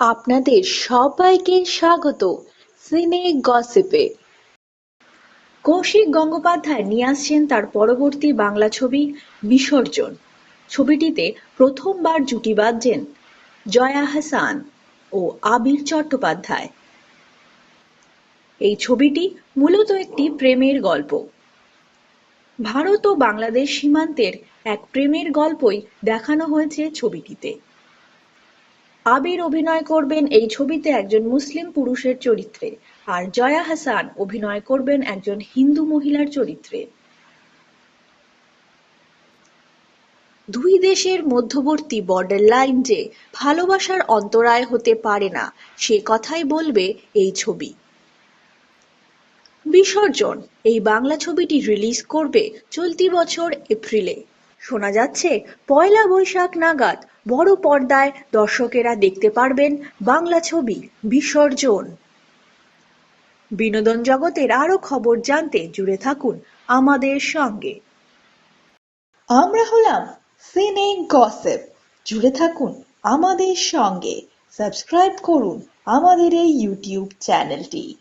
আপনাদের সবাইকে স্বাগত সিনে গসিপে। কৌশিক গঙ্গোপাধ্যায় নিয়ে আসছেন তার পরবর্তী বাংলা ছবি বিসর্জন। ছবিটিতে প্রথমবার জুটি বাঁধছেন জয়া হাসান ও আবির চট্টোপাধ্যায়। এই ছবিটি মূলত একটি প্রেমের গল্প। ভারত ও বাংলাদেশ সীমান্তের এক প্রেমের গল্পই দেখানো হয়েছে ছবিটিতে। আবির অভিনয় করবেন এই ছবিতে একজন মুসলিম পুরুষের চরিত্রে, আর জয়া হাসান অভিনয় করবেন একজন হিন্দু মহিলার চরিত্রে। দুই দেশের মধ্যবর্তী বর্ডার লাইন যে ভালোবাসার অন্তরায় হতে পারে না, সে কথাই বলবে এই ছবি। বিসর্জন, এই বাংলা ছবিটি রিলিজ করবে চলতি বছর এপ্রিলে। শোনা যাচ্ছে পয়লা বৈশাখ নাগাদ বড় পর্দায় দর্শকেরা দেখতে পারবেন বাংলা ছবি, বিসর্জন। বিনোদন জগতের আরও খবর জানতে জুড়ে থাকুন আমাদের সঙ্গে। আমরা হলাম সিনে গসিপ। জুড়ে থাকুন আমাদের সঙ্গে। সাবস্ক্রাইব করুন আমাদের এই ইউটিউব চ্যানেলটি।